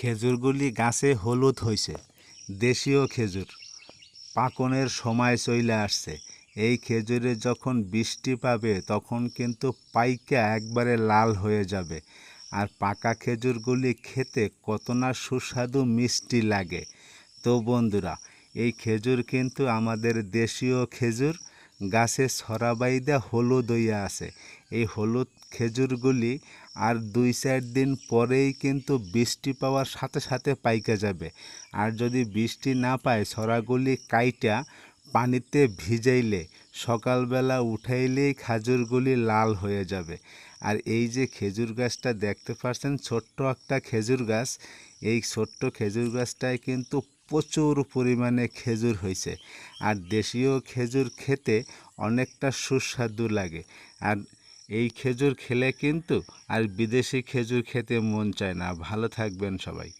খেজুরগুলি গাছে হলুদ হয়েছে দেশীয় খেজুর। পাকনের সময় চলে আসছে। এই খেজুরে যখন বৃষ্টি পাবে, তখন কিন্তু পাইকা একবারে লাল হয়ে যাবে। আর পাকা খেজুরগুলি খেতে কত না সুস্বাদু মিষ্টি লাগে। তো বন্ধুরা, এই খেজুর কিন্তু আমাদের দেশীয় খেজুর। গাছে সরাবাইদা হলুদ হইয়া আছে। এই হলুদ খেজুরগুলি আর দুই চার দিন পরেই কিন্তু বৃষ্টি পাওয়ার সাথে সাথে পাইকা যাবে। আর যদি বৃষ্টি না পায় সরাগুলি কাইটা পানিতে ভিজাইলে সকালবেলা উঠাইলেই খাজুরগুলি লাল হয়ে যাবে। আর এই যে খেজুর গাছটা দেখতে পাচ্ছেন ছোট্ট একটা খেজুর গাছ, এই ছোট্ট খেজুর গাছটায় কিন্তু প্রচুর পরিমাণে খেজুর হয়েছে। আর দেশীয় খেজুর খেতে অনেকটা সুস্বাদু লাগে। আর এই খেজুর খেলে কিন্তু আর বিদেশি খেজুর খেতে মন চায় না। ভালো থাকবেন সবাই।